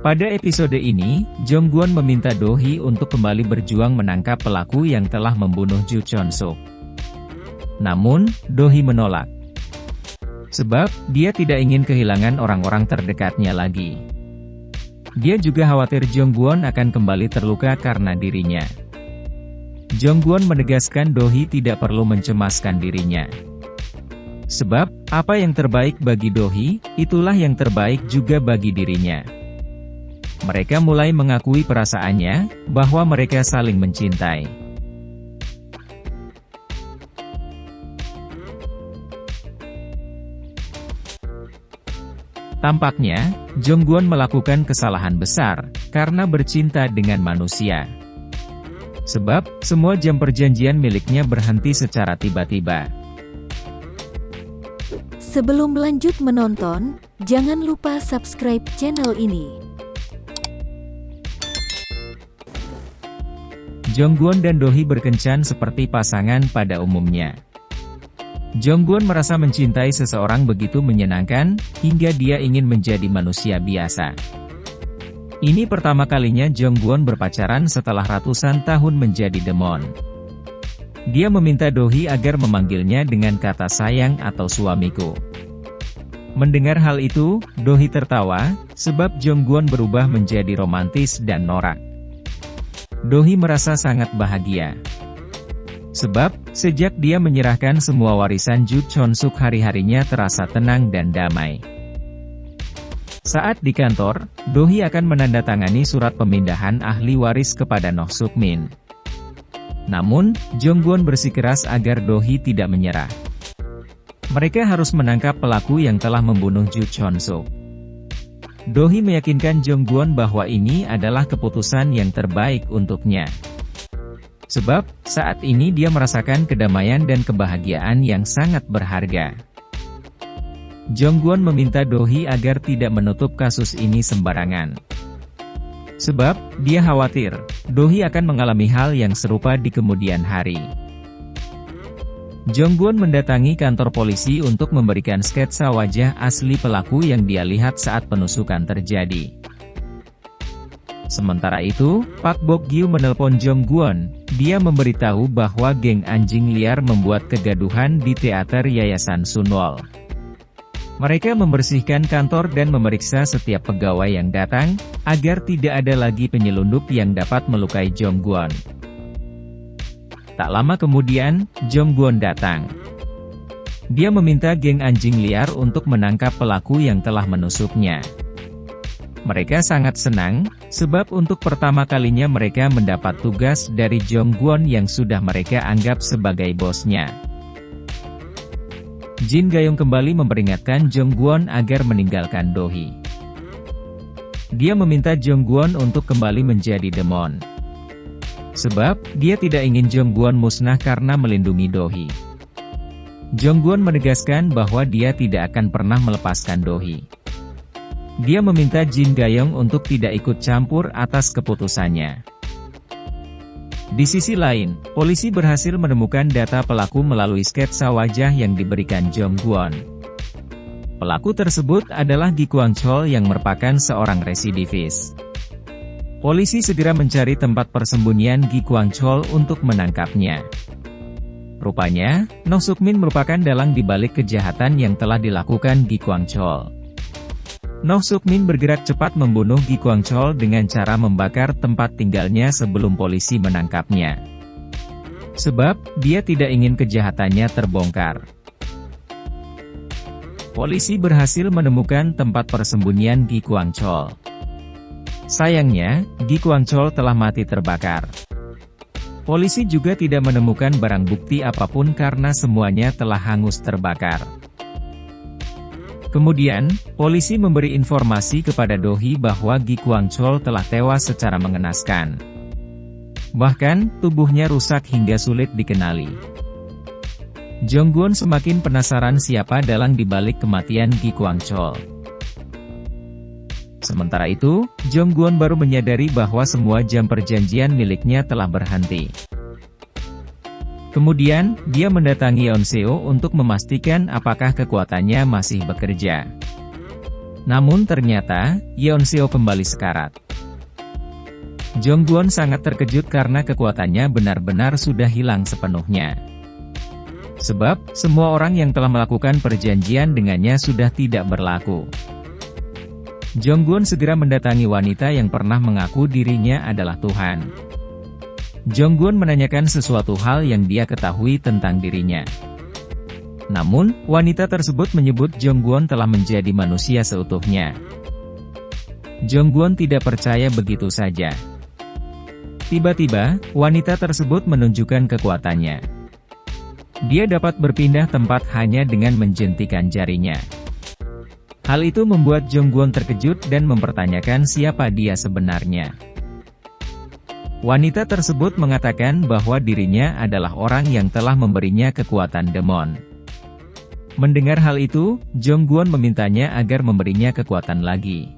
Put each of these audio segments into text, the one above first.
Pada episode ini, Jongguan meminta Dohee untuk kembali berjuang menangkap pelaku yang telah membunuh Ju Chon Suk. Namun, Dohee menolak. Sebab, dia tidak ingin kehilangan orang-orang terdekatnya lagi. Dia juga khawatir Jongguan akan kembali terluka karena dirinya. Jongguan menegaskan Dohee tidak perlu mencemaskan dirinya. Sebab, apa yang terbaik bagi Dohee, itulah yang terbaik juga bagi dirinya. Mereka mulai mengakui perasaannya, bahwa mereka saling mencintai. Tampaknya, Jongguan melakukan kesalahan besar, karena bercinta dengan manusia. Sebab, semua jam perjanjian miliknya berhenti secara tiba-tiba. Sebelum lanjut menonton, jangan lupa subscribe channel ini. Jongguan dan Dohee berkencan seperti pasangan pada umumnya. Jongguan merasa mencintai seseorang begitu menyenangkan, hingga dia ingin menjadi manusia biasa. Ini pertama kalinya Jongguan berpacaran setelah ratusan tahun menjadi demon. Dia meminta Dohee agar memanggilnya dengan kata sayang atau suamiku. Mendengar hal itu, Dohee tertawa, sebab Jongguan berubah menjadi romantis dan norak. Dohi merasa sangat bahagia. Sebab, sejak dia menyerahkan semua warisan Ju Chon Suk hari-harinya terasa tenang dan damai. Saat di kantor, Dohi akan menandatangani surat pemindahan ahli waris kepada Noh Suk Min. Namun, Jongguan bersikeras agar Dohi tidak menyerah. Mereka harus menangkap pelaku yang telah membunuh Ju Chon Suk. Dohi meyakinkan Jongguan bahwa ini adalah keputusan yang terbaik untuknya. Sebab, saat ini dia merasakan kedamaian dan kebahagiaan yang sangat berharga. Jongguan meminta Dohi agar tidak menutup kasus ini sembarangan. Sebab, dia khawatir, Dohi akan mengalami hal yang serupa di kemudian hari. Jongguan mendatangi kantor polisi untuk memberikan sketsa wajah asli pelaku yang dia lihat saat penusukan terjadi. Sementara itu, Pak Bok Gyu menelpon Jongguan, dia memberitahu bahwa geng anjing liar membuat kegaduhan di teater Yayasan Sunwol. Mereka membersihkan kantor dan memeriksa setiap pegawai yang datang, agar tidak ada lagi penyelundup yang dapat melukai Jongguan. Tak lama kemudian, Jongguan datang. Dia meminta geng anjing liar untuk menangkap pelaku yang telah menusuknya. Mereka sangat senang, sebab untuk pertama kalinya mereka mendapat tugas dari Jongguan yang sudah mereka anggap sebagai bosnya. Jin Gayong kembali memperingatkan Jongguan agar meninggalkan Dohi. Dia meminta Jongguan untuk kembali menjadi demon. Sebab, dia tidak ingin Jongguan musnah karena melindungi Dohi. Jongguan menegaskan bahwa dia tidak akan pernah melepaskan Dohi. Dia meminta Jin Gayong untuk tidak ikut campur atas keputusannya. Di sisi lain, polisi berhasil menemukan data pelaku melalui sketsa wajah yang diberikan Jongguan. Pelaku tersebut adalah Gi Kuang Chol yang merupakan seorang residivis. Polisi segera mencari tempat persembunyian Gi Kuang Chol untuk menangkapnya. Rupanya, No Suk Min merupakan dalang di balik kejahatan yang telah dilakukan Gi Kuang Chol. No Suk Min bergerak cepat membunuh Gi Kuang Chol dengan cara membakar tempat tinggalnya sebelum polisi menangkapnya. Sebab, dia tidak ingin kejahatannya terbongkar. Polisi berhasil menemukan tempat persembunyian Gi Kuang Chol. Sayangnya, Gi Chol telah mati terbakar. Polisi juga tidak menemukan barang bukti apa pun karena semuanya telah hangus terbakar. Kemudian, polisi memberi informasi kepada Dohi bahwa Gi Chol telah tewas secara mengenaskan. Bahkan, tubuhnya rusak hingga sulit dikenali. Jongguan semakin penasaran siapa dalang dibalik kematian Gi Chol. Sementara itu, Jongguan baru menyadari bahwa semua jam perjanjian miliknya telah berhenti. Kemudian, dia mendatangi Onseo untuk memastikan apakah kekuatannya masih bekerja. Namun ternyata, Yeon Seo kembali sekarat. Jongwon sangat terkejut karena kekuatannya benar-benar sudah hilang sepenuhnya. Sebab, semua orang yang telah melakukan perjanjian dengannya sudah tidak berlaku. Jongwon segera mendatangi wanita yang pernah mengaku dirinya adalah Tuhan. Jongwon menanyakan sesuatu hal yang dia ketahui tentang dirinya. Namun, wanita tersebut menyebut Jongwon telah menjadi manusia seutuhnya. Jongwon tidak percaya begitu saja. Tiba-tiba, wanita tersebut menunjukkan kekuatannya. Dia dapat berpindah tempat hanya dengan menjentikan jarinya. Hal itu membuat Jongwon terkejut dan mempertanyakan siapa dia sebenarnya. Wanita tersebut mengatakan bahwa dirinya adalah orang yang telah memberinya kekuatan demon. Mendengar hal itu, Jongwon memintanya agar memberinya kekuatan lagi.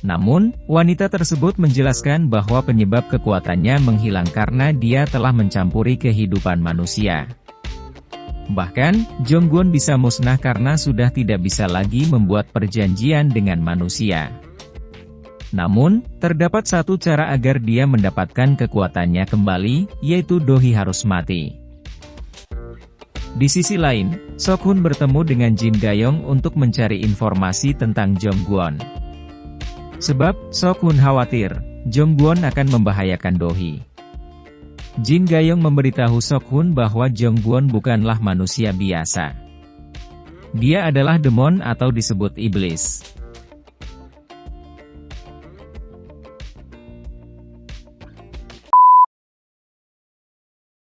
Namun, wanita tersebut menjelaskan bahwa penyebab kekuatannya menghilang karena dia telah mencampuri kehidupan manusia. Bahkan, Jongwon bisa musnah karena sudah tidak bisa lagi membuat perjanjian dengan manusia. Namun, terdapat satu cara agar dia mendapatkan kekuatannya kembali, yaitu Dohi harus mati. Di sisi lain, Sokhun bertemu dengan Jin Gayong untuk mencari informasi tentang Jongwon. Sebab, Sokun khawatir, Jongwon akan membahayakan Dohi. Jin Gayong memberitahu Sokhun bahwa Jongwon bukanlah manusia biasa. Dia adalah demon atau disebut iblis.